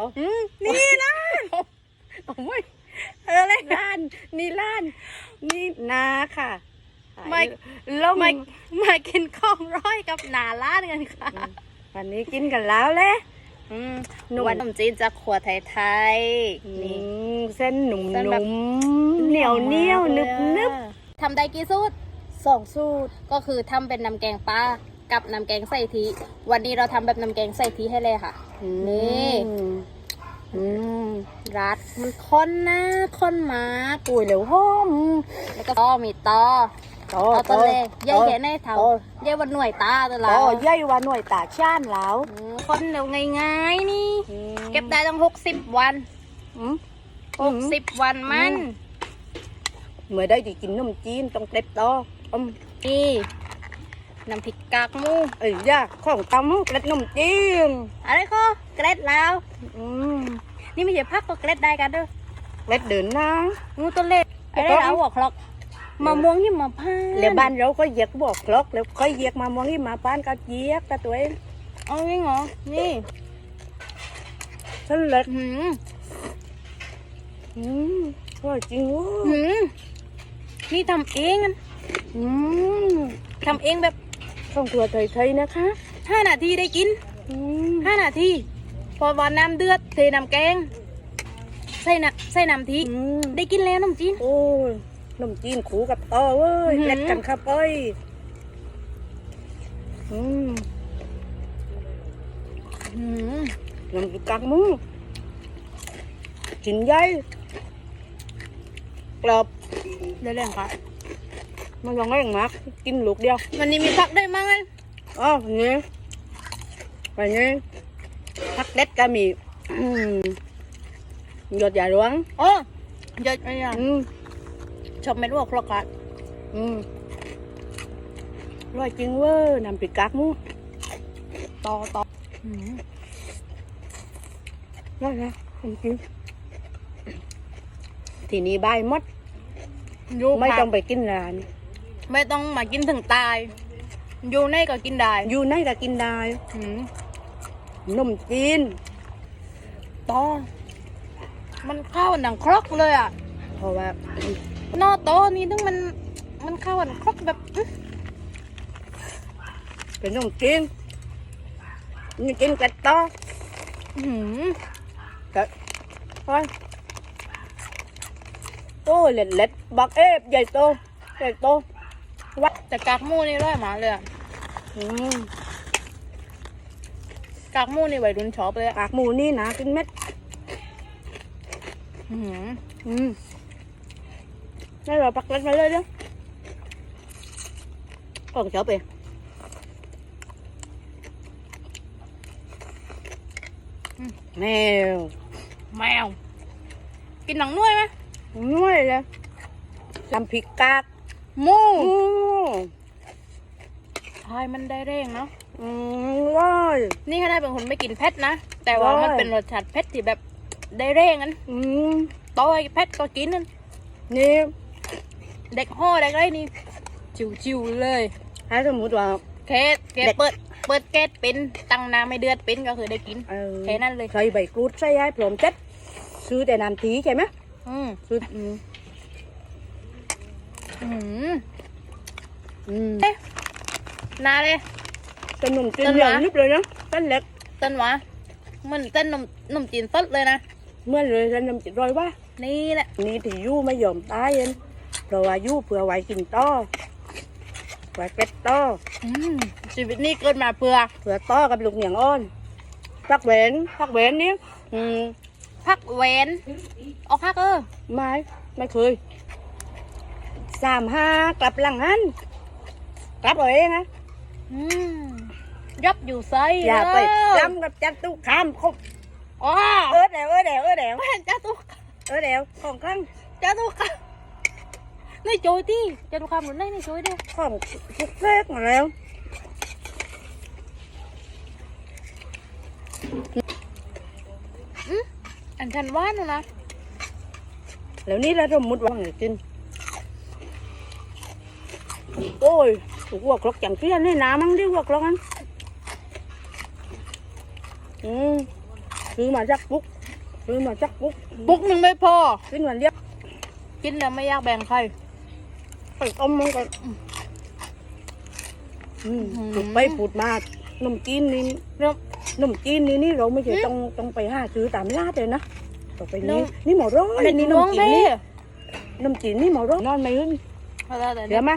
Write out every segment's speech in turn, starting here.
อ๋ออืมนี่นะโอ้ยเออเลยล้าน นี่ล้าน นี่นาค่ะไม่ลงมามากินข้องร้อยกับหนาล้านกันค่ะ วันนี้กินกันแล้วแหละอืมหนุ่มวันขนมจีนจะขวดไทยๆนี่นี่เส้นหนุ่มเส้นหแบนุ่บมเหนียวเหนียวนึบนึบทำได้กี่สูตรสองสูตร ก็คือทำเป็นน้ำแกงปลา กับน้ำแกงใส่ทีวันนี้เราทำแบบน้ำแกงใส่ทีให้เลยค่ะ นี่อืมรัดมันข้นนะข้นมากปุ๋ยเหลวหอมแล้วก็ต่อมีต่อต่อเอาตัวเลยย่ายแกะในเถาต่อย่ายวันหน่วยตาตัวเราต่อใหญ่ว่าหน่วยตาชานแล้วอืมข้นเร็วง่ายๆนี่อืมเก็บได้ตั้งหกสิบวันอืมหกสิบวันมันอืมเมื่อได้ที่กินนมจีนต้องเต็ดต่ออืมนี่ น้ำพริกกากหมูเอ้ยยาของตำเกล็ดนมจีนอะไรก็เกล็ดแล้วอืมนี่ไม่ใช่พักก็เกล็ดได้กันเด้อเกล็ดเดินนะงูตัวเล็กไอ้ได้แล้วหัวคลอกมะม่วงหิมพานต์แล้วบ้านเราก็เหยียกบอกคลอกแล้วก็เหยียกมามองที่มาบ้านก็เหยียกแต่ตัวเองเอาจริงเหรอนี่ฉันเล็กหืมอืมอร่อยจริงเว้ยหืมนี่ทำเองอะอืมทำเองแบบ ต้องตัวไทยๆนะคะห้านาทีได้กินอืมห้านาที พอวันน้ำเดือดเทน้ำแกง ใส่น้ำใส่น้ำทีอืมได้กินแล้วน้ำจีน โอ้ยนมจีนขูกับต่อเว้ยอื้อหือเกล็ดกันครับไปอืมหืมน้ำกักมือกินใหญ่กรอบเดี๋ยวเรื่องค่ะ มันยังไงมากกินลูกเดียว วันนี้มีผักได้มั้งไงอ๋อนี่ไปนี่พักเล็ดก็มีอืมหยดยาหลวงโอ้เดี๋ยวอะไรอะอืมชอบเม็ดหัวคลอกอะอืมอร่อยจริงเว้ยน้ำพริกกากหมูต่อต่อหืมอร่อยนะจริงทีนี้บายหมดอยู่ไม่ผักต้องไปกินร้าน ไม่ต้องมากินถึงตาย อยู่ในก็กินได้อยู่ไหนก็กินได้หืมนมจีนต่อมันเข้าหนังครกเลยอะ เพราะว่านอโตนี่ต้องมันมันเข้าหนังครกแบบอื้อเป็นนมจีนนี่กินกัดต่อหืมกัดไปโอ้เล็ดเล็ดบักเอฟใหญ่โตใหญ่โต แต่กากหมูนี่ร้อยหมาเลยอะอืมกากหมูนี่วัยรุ่นชอบเลยอะกากหมูนี่นะกินเม็ดหืมอืมนี่เราปักเล็ดมาเลยเด้อของชอบเองแมวแมว กินหนังนุ่ยไหมน้อยเลยลำพริกกาก หมู อืม ใช่มันได้เร่งเนาะอืมร้อยนี่ถ้าได้เป็นคนไม่กินเผ็ดนะ แต่ว่าโอ้ยมันเป็นรสชาติเผ็ดที่แบบได้เร่งนั้นอืมต่อยเผ็ดก็กินนั่นนี่เด็กห่อเด็กไรนี่จิ๋วๆเลยถ้าสมมติว่าเคสเคสเด็กเปิดเปิดแก๊สเป็นตั้งน้ำไม่เดือดเป็นก็คือได้กินเออแค่นั้นเลยใส่ใบกรูดใส่ให้พร้อมเจ็ดซื้อแต่น้ำทีใช่ไหมอืมซื้ออืมอืมอืม นาเลยขนมจีนต้นใหญ่วะนิบเลยนะเส้นเล็กเต้นหวะเหมันเต้นนมนมจีนสดเลยนะ เมื่อเลยเส้นนมจีนร้อยว่า นี่แหละ นี่ที่ยู่ไม่ยอมตายเองเพราะว่ายู่เผื่อไว้กินต่อไว้เป็ดต่ออืมชีวิตนี้เกิดมาเพื่อเผื่อต่อกับลูกเหนียงอ้อนพักเวนพักเวนนี่อืมพักเว้นออกพักเออ ไม่ไม่เคยสามห้ากลับหลังหันกลับเอาเองนะ อืมยับอยู่ไซอย่าไปเจำกับจัดตู้คำคบอ๋อเออเดี๋ยวเออเดี๋ยวเออเดี๋ยวแม่นจ้าตุกเออเดี๋ยวของข้างจ้าตุกนี่โจยที่จ้าตุกคำหนุนได้นี่โจยเด้อของทุกเลขมาแล้วอันฉันว่านะนะแล้วนี่เราสมมติว่าไงกินโอ้ ยหัวครกจังเพี้ยนนี่น้ำมั้งดิหัวครกนั้นอืมซื้อมาจากปุ๊กซื้อมาจากปุ๊กปุ๊กหนึ่งไม่พอกินวันเดียวกินแล้วไม่อยากแบ่งใครไปต้มมันก็อืมอื้อหือถูกไปพูดมาขนมจีนนี่เนาะขนมจีนนี่นี่เราไม่ใช่ต้องต้องไปหาซื้อตามร้านเลยนะต่อไปนี้นี่หมอร้อยเม็ดนี่ขนม่วมงจีนเด้นี่ขนมจีนนี่หมอร้อยนอนไม่ขึ้นเอาได้แต่เดี๋ยวมา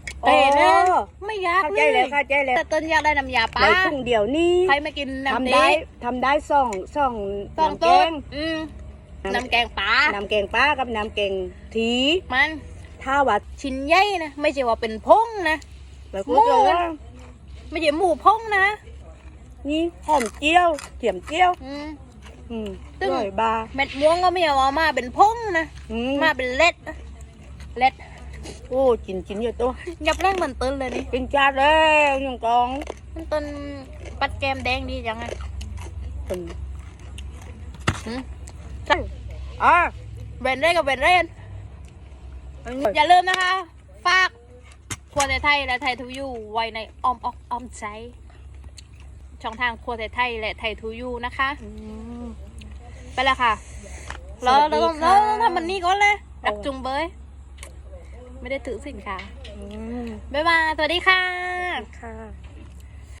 เวลาชอบน้ำชอบน้ำแกงปลาทำได้ในถุงเดียวนะจบทีแค่ไหนทีอ๋อแต่นะไม่อยากเข้าเลใจยแล้วเข้าใจแล้วแต่ต้นอยากได้น้ำยาปลาแล้วถุงเดียวนี่ใครไม่กินน้ำทำนี้ได้ทำได้สองสองต้องน้ำแกต้นงอืมน้ำแกงปลาน้ำแกงปลากับน้ำแกงทีมันถ้าว่าชิ้นใหญ่นะไม่ใช่ว่าเป็นพงนะแบบหมูกูจะว่าไม่ใช่หมูพงนะนี่หอมเจียวเทียมเจียว อืม อืมตึ้งร่อยบาเม็ดม่วงก็ไม่เอามาเป็นพงนะอืมมาเป็นเล็ดนะเล็ด โอ้กินกินเยอะตัวยับแรงเหมือนต้นเลยนี่กินจานแล้วยังกองมันต้นปัดแกมแดงดีจังไงอืมหืมอะเวนเร่กับเวนเร่นอันนี้อย่าลืมนะคะ ฝากครัวไทยๆและไทยทูยูไว้ในอ้อมอกอ้อมใจ ช่องทางครัวไทยๆและไทยทูยูนะคะอืมไปแล้วค่ะเราเราต้องสวัเราสดีค่ะต้องทำมันนี้ก่อนเลยโอ้ดักจุงเบย ไม่ได้ถือสินค้าอืมบ๊ายบาย สวัสดีค่ะ ค่ะ